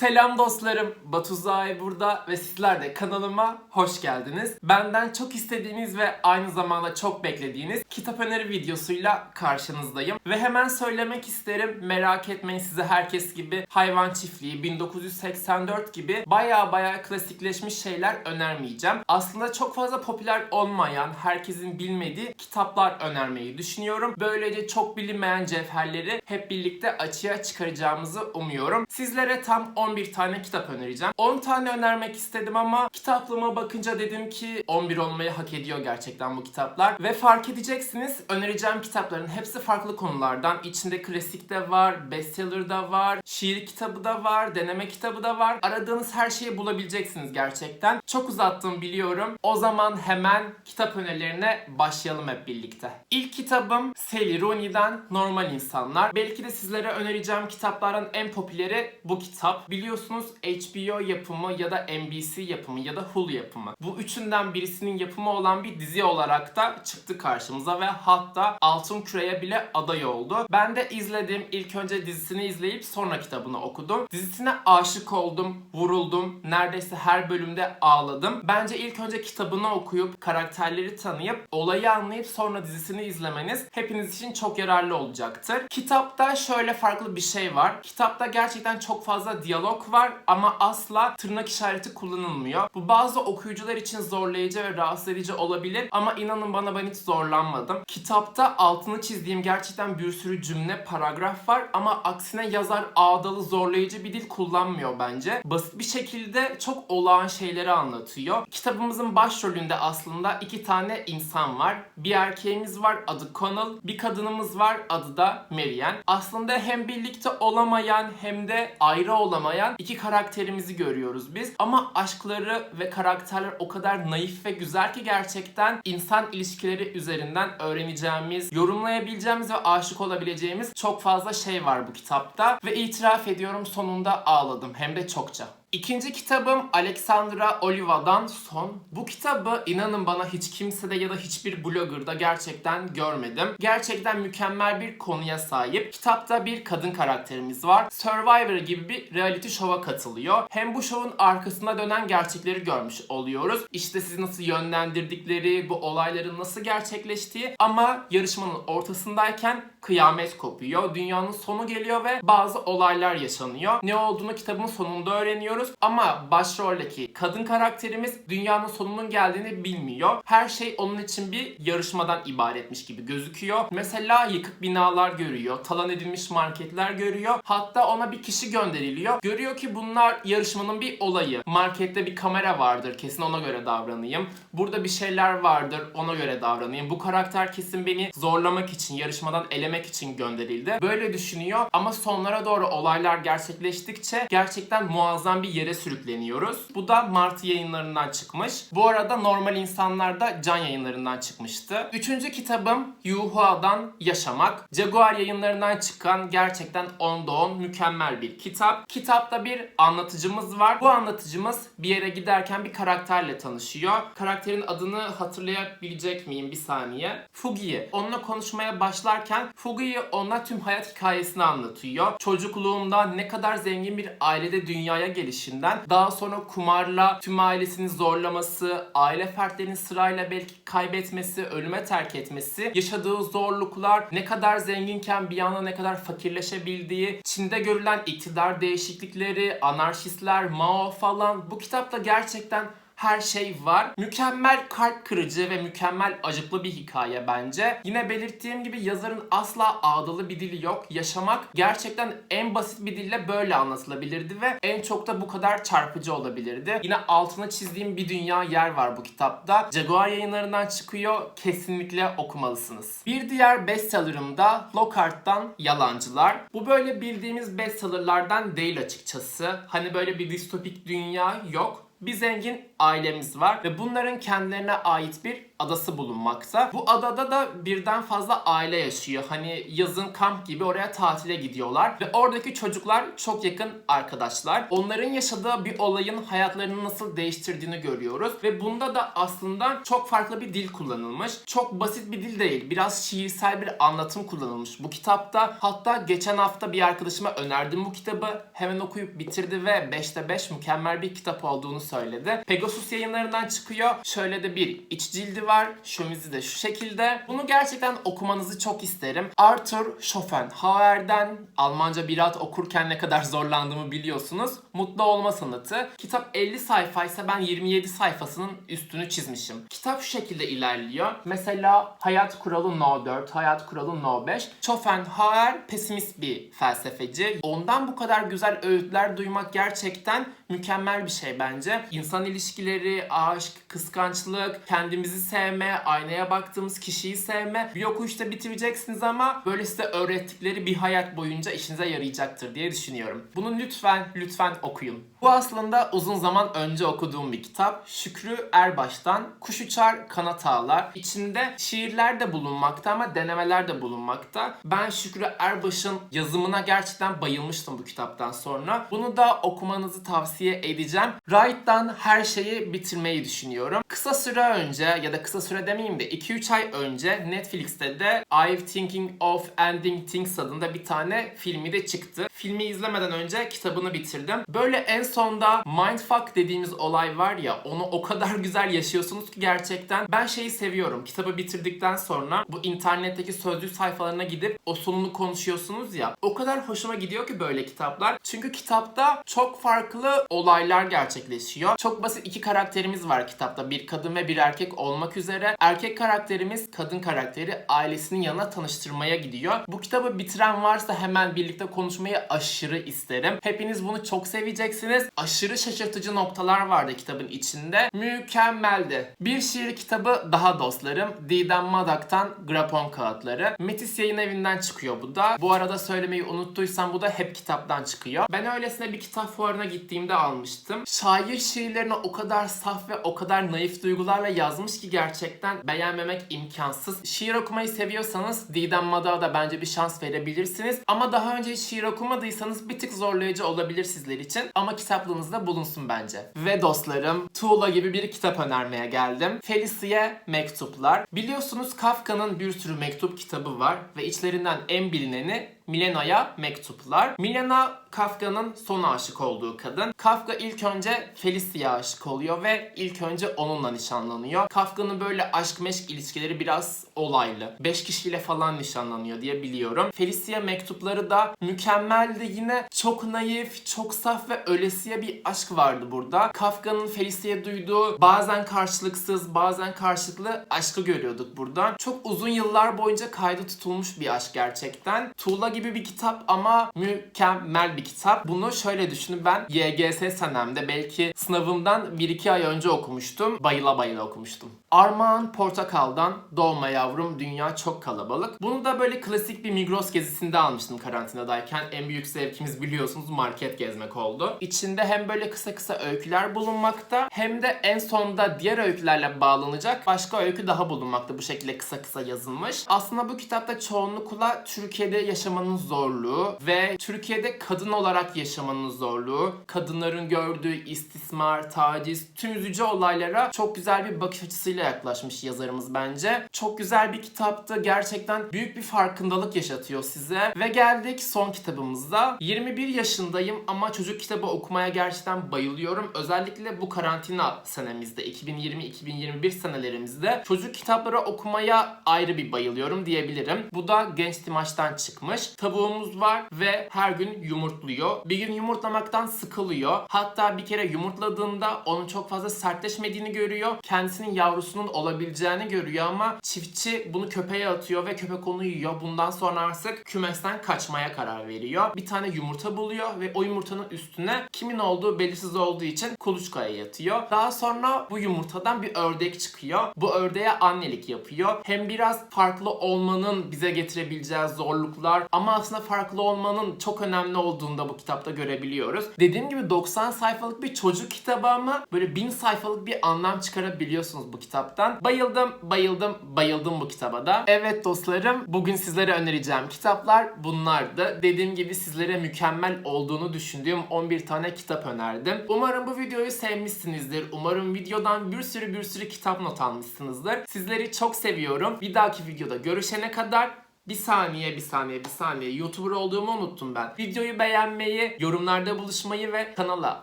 Selam dostlarım, Batu burada ve sizler de kanalıma hoş geldiniz. Benden çok istediğiniz ve aynı zamanda çok beklediğiniz kitap öneri videosuyla karşınızdayım. Ve hemen söylemek isterim, merak etmeyin size herkes gibi Hayvan Çiftliği, 1984 gibi baya baya klasikleşmiş şeyler önermeyeceğim. Aslında çok fazla popüler olmayan, herkesin bilmediği kitaplar önermeyi düşünüyorum. Böylece çok bilinmeyen cevherleri hep birlikte açığa çıkaracağımızı umuyorum. Sizlere tam 11 tane kitap önereceğim. 10 tane önermek istedim ama kitaplığıma bakınca dedim ki 11 olmayı hak ediyor gerçekten bu kitaplar. Ve fark edeceksiniz önereceğim kitapların hepsi farklı konulardan. İçinde klasik de var, bestseller da var, şiir kitabı da var, deneme kitabı da var. Aradığınız her şeyi bulabileceksiniz gerçekten. Çok uzattım biliyorum. O zaman hemen kitap önerilerine başlayalım hep birlikte. İlk kitabım Sally Rooney'den Normal İnsanlar. Belki de sizlere önereceğim kitapların en popüleri bu kitap. Biliyorsunuz HBO yapımı ya da NBC yapımı ya da Hulu yapımı. Bu üçünden birisinin yapımı olan bir dizi olarak da çıktı karşımıza ve hatta Altın Küre'ye bile aday oldu. Ben de izledim. İlk önce dizisini izleyip sonra kitabını okudum. Dizisine aşık oldum, vuruldum. Neredeyse her bölümde ağladım. Bence ilk önce kitabını okuyup karakterleri tanıyıp olayı anlayıp sonra dizisini izlemeniz hepiniz için çok yararlı olacaktır. Kitapta şöyle farklı bir şey var. Kitapta gerçekten çok fazla diyalog var ama asla tırnak işareti kullanılmıyor. Bu bazı okuyucular için zorlayıcı ve rahatsız edici olabilir ama inanın bana ben hiç zorlanmadım. Kitapta altını çizdiğim gerçekten bir sürü cümle, paragraf var ama aksine yazar ağdalı zorlayıcı bir dil kullanmıyor bence. Basit bir şekilde çok olağan şeyleri anlatıyor. Kitabımızın başrolünde aslında iki tane insan var. Bir erkeğimiz var adı Connell, bir kadınımız var adı da Marianne. Aslında hem birlikte olamayan hem de ayrı olamayan iki karakterimizi görüyoruz biz. Ama aşkları ve karakterler o kadar naif ve güzel ki gerçekten insan ilişkileri üzerinden öğreneceğimiz, yorumlayabileceğimiz ve aşık olabileceğimiz çok fazla şey var bu kitapta. Ve itiraf ediyorum sonunda ağladım hem de çokça. İkinci kitabım Alexandra Oliva'dan Son. Bu kitabı inanın bana hiç kimsede ya da hiçbir bloggerda gerçekten görmedim. Gerçekten mükemmel bir konuya sahip. Kitapta bir kadın karakterimiz var. Survivor gibi bir reality show'a katılıyor. Hem bu show'un arkasında dönen gerçekleri görmüş oluyoruz. İşte sizi nasıl yönlendirdikleri, bu olayların nasıl gerçekleştiği ama yarışmanın ortasındayken kıyamet kopuyor. Dünyanın sonu geliyor ve bazı olaylar yaşanıyor. Ne olduğunu kitabın sonunda öğreniyoruz. Ama başroldeki kadın karakterimiz dünyanın sonunun geldiğini bilmiyor. Her şey onun için bir yarışmadan ibaretmiş gibi gözüküyor. Mesela yıkık binalar görüyor, talan edilmiş marketler görüyor. Hatta ona bir kişi gönderiliyor. Görüyor ki bunlar yarışmanın bir olayı. Markette bir kamera vardır, kesin ona göre davranayım. Burada bir şeyler vardır, ona göre davranayım. Bu karakter kesin beni zorlamak için, yarışmadan elemek için gönderildi. Böyle düşünüyor ama sonlara doğru olaylar gerçekleştikçe gerçekten muazzam bir yere sürükleniyoruz. Bu da Mart yayınlarından çıkmış. Bu arada Normal İnsanlar da Can yayınlarından çıkmıştı. Üçüncü kitabım Yuhua'dan Yaşamak. Jaguar yayınlarından çıkan gerçekten 10'da 10 mükemmel bir kitap. Kitapta bir anlatıcımız var. Bu anlatıcımız bir yere giderken bir karakterle tanışıyor. Karakterin adını hatırlayabilecek miyim bir saniye? Fugi'yi. Onunla konuşmaya başlarken Fugi'yi ona tüm hayat hikayesini anlatıyor. Çocukluğunda ne kadar zengin bir ailede dünyaya gelişinden daha sonra kumarla tüm ailesini zorlaması, aile fertlerini sırayla belki kaybetmesi, ölüme terk etmesi, yaşadığı zorluklar, ne kadar zenginken bir yana ne kadar fakirleşebildiği, Çin'de görülen iktidar değişiklikleri, anarşistler, Mao falan bu kitapta gerçekten her şey var. Mükemmel kalp kırıcı ve mükemmel acıklı bir hikaye bence. Yine belirttiğim gibi yazarın asla ağdalı bir dili yok. Yaşamak gerçekten en basit bir dille böyle anlatılabilirdi ve en çok da bu kadar çarpıcı olabilirdi. Yine altına çizdiğim bir dünya yer var bu kitapta. Jaguar yayınlarından çıkıyor. Kesinlikle okumalısınız. Bir diğer bestsellerım da Lockhart'tan Yalancılar. Bu böyle bildiğimiz bestsellerlardan değil açıkçası. Hani böyle bir distopik dünya yok bir zengin ailemiz var ve bunların kendilerine ait bir adası bulunmakta. Bu adada da birden fazla aile yaşıyor. Hani yazın kamp gibi oraya tatile gidiyorlar ve oradaki çocuklar çok yakın arkadaşlar. Onların yaşadığı bir olayın hayatlarını nasıl değiştirdiğini görüyoruz ve bunda da aslında çok farklı bir dil kullanılmış. Çok basit bir dil değil. Biraz şiirsel bir anlatım kullanılmış bu kitapta. Hatta geçen hafta bir arkadaşıma önerdim bu kitabı. Hemen okuyup bitirdi ve 5'te 5 mükemmel bir kitap olduğunu söyledi. Pegasus yayınlarından çıkıyor. Şöyle de bir iç cildi. Şömizi de şu şekilde. Bunu gerçekten okumanızı çok isterim. Arthur Schopenhauer'den Almanca bir ad okurken ne kadar zorlandığımı biliyorsunuz. Mutlu olma sanatı. Kitap 50 sayfaysa ben 27 sayfasının üstünü çizmişim. Kitap şu şekilde ilerliyor. Mesela hayat kuralı No 4, hayat kuralı No 5. Schopenhauer pesimist bir felsefeci. Ondan bu kadar güzel öğütler duymak gerçekten mükemmel bir şey bence. İnsan ilişkileri, aşk, kıskançlık, kendimizi sevme, aynaya baktığımız kişiyi sevme. Bir okuyuşta bitireceksiniz ama böyle size öğrettikleri bir hayat boyunca işinize yarayacaktır diye düşünüyorum. Bunu lütfen lütfen okuyun. Bu aslında uzun zaman önce okuduğum bir kitap. Şükrü Erbaş'tan Kuş Uçar Kanat Ağlar. İçinde şiirler de bulunmakta ama denemeler de bulunmakta. Ben Şükrü Erbaş'ın yazımına gerçekten bayılmıştım bu kitaptan sonra. Bunu da okumanızı tavsiye edeceğim. Wright'tan her şeyi bitirmeyi düşünüyorum. Kısa süre önce ya da kısa süre demeyeyim de 2-3 ay önce Netflix'te de I'm Thinking of Ending Things adında bir tane filmi de çıktı. Filmi izlemeden önce kitabını bitirdim. Böyle en sonda mindfuck dediğimiz olay var ya onu o kadar güzel yaşıyorsunuz ki gerçekten. Ben şeyi seviyorum. Kitabı bitirdikten sonra bu internetteki sözlük sayfalarına gidip o sonunu konuşuyorsunuz ya. O kadar hoşuma gidiyor ki böyle kitaplar. Çünkü kitapta çok farklı olaylar gerçekleşiyor. Çok basit iki karakterimiz var kitapta. Bir kadın ve bir erkek olmak üzere. Erkek karakterimiz kadın karakteri ailesinin yanına tanıştırmaya gidiyor. Bu kitabı bitiren varsa hemen birlikte konuşmayı aşırı isterim. Hepiniz bunu çok seveceksiniz. Aşırı şaşırtıcı noktalar vardı kitabın içinde. Mükemmeldi. Bir şiir kitabı daha dostlarım. Didem Madak'tan Grapon Kağıtları. Metis Yayın Evi'nden çıkıyor bu da. Bu arada söylemeyi unuttuysam bu da hep kitaptan çıkıyor. Ben öylesine bir kitap fuarına gittiğimde almıştım. Şair şiirlerini o kadar saf ve o kadar naif duygularla yazmış ki gerçekten beğenmemek imkansız. Şiir okumayı seviyorsanız Didem Madak'a da bence bir şans verebilirsiniz. Ama daha önce hiç şiir okumadıysanız bir tık zorlayıcı olabilir sizler için. Ama kitaplığınızda bulunsun bence. Ve dostlarım Tuğla gibi bir kitap önermeye geldim. Felicia'ya Mektuplar. Biliyorsunuz Kafka'nın bir sürü mektup kitabı var ve içlerinden en bilineni Milena'ya mektuplar. Milena Kafka'nın son aşık olduğu kadın. Kafka ilk önce Felicia'ya aşık oluyor ve ilk önce onunla nişanlanıyor. Kafka'nın böyle aşk meşk ilişkileri biraz olaylı. 5 kişiyle falan nişanlanıyor diye biliyorum. Felicia mektupları da mükemmeldi yine. Çok naif, çok saf ve ölesiye bir aşk vardı burada. Kafka'nın Felicia'ya duyduğu bazen karşılıksız, bazen karşılıklı aşkı görüyorduk burada. Çok uzun yıllar boyunca kaydı tutulmuş bir aşk gerçekten. Tuğla gibi bir kitap ama mükemmel bir kitap. Bunu şöyle düşünün ben YGS senemde belki sınavımdan 1-2 ay önce okumuştum. Bayıla bayıla okumuştum. Armağan Portakal'dan Doğma Yavrum Dünya Çok Kalabalık. Bunu da böyle klasik bir Migros gezisinde almıştım karantinadayken. En büyük zevkimiz biliyorsunuz market gezmek oldu. İçinde hem böyle kısa kısa öyküler bulunmakta hem de en sonda diğer öykülerle bağlanacak başka öykü daha bulunmakta. Bu şekilde kısa kısa yazılmış. Aslında bu kitapta çoğunlukla Türkiye'de yaşamanın zorluğu ve Türkiye'de kadın olarak yaşamanın zorluğu, kadınların gördüğü istismar, taciz, tüm üzücü olaylara çok güzel bir bakış açısıyla yaklaşmış yazarımız bence. Çok güzel bir kitaptı. Gerçekten büyük bir farkındalık yaşatıyor size. Ve geldik son kitabımızda. 21 yaşındayım ama çocuk kitabı okumaya gerçekten bayılıyorum. Özellikle bu karantina senemizde, 2020-2021 senelerimizde çocuk kitapları okumaya ayrı bir bayılıyorum diyebilirim. Bu da Genç Timaç'tan çıkmış. Tavuğumuz var ve her gün yumurtluyor. Bir gün yumurtlamaktan sıkılıyor. Hatta bir kere yumurtladığında onun çok fazla sertleşmediğini görüyor. Kendisinin yavrusunun olabileceğini görüyor ama çiftçi bunu köpeğe atıyor ve köpek onu yiyor. Bundan sonra artık kümesten kaçmaya karar veriyor. Bir tane yumurta buluyor ve o yumurtanın üstüne kimin olduğu belirsiz olduğu için kuluçkaya yatıyor. Daha sonra bu yumurtadan bir ördek çıkıyor. Bu ördeğe annelik yapıyor. Hem biraz farklı olmanın bize getirebileceği zorluklar ama Ama aslında farklı olmanın çok önemli olduğunu da bu kitapta görebiliyoruz. Dediğim gibi 90 sayfalık bir çocuk kitabı ama böyle 1000 sayfalık bir anlam çıkarabiliyorsunuz bu kitaptan. Bayıldım, bayıldım, bayıldım bu kitaba da. Evet dostlarım, bugün sizlere önereceğim kitaplar bunlardı. Dediğim gibi sizlere mükemmel olduğunu düşündüğüm 11 tane kitap önerdim. Umarım bu videoyu sevmişsinizdir. Umarım videodan bir sürü bir sürü kitap not almışsınızdır. Sizleri çok seviyorum. Bir dahaki videoda görüşene kadar bir saniye, bir saniye, bir saniye. YouTuber olduğumu unuttum ben. Videoyu beğenmeyi, yorumlarda buluşmayı ve kanala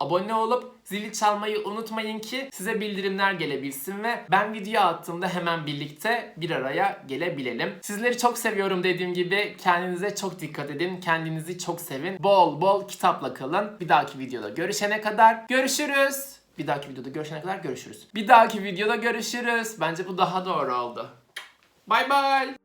abone olup zili çalmayı unutmayın ki size bildirimler gelebilsin ve ben video attığımda hemen birlikte bir araya gelebilelim. Sizleri çok seviyorum dediğim gibi. Kendinize çok dikkat edin. Kendinizi çok sevin. Bol bol kitapla kalın. Bir dahaki videoda görüşene kadar görüşürüz. Bir dahaki videoda görüşene kadar görüşürüz. Bir dahaki videoda görüşürüz. Bence bu daha doğru oldu. Bye bye.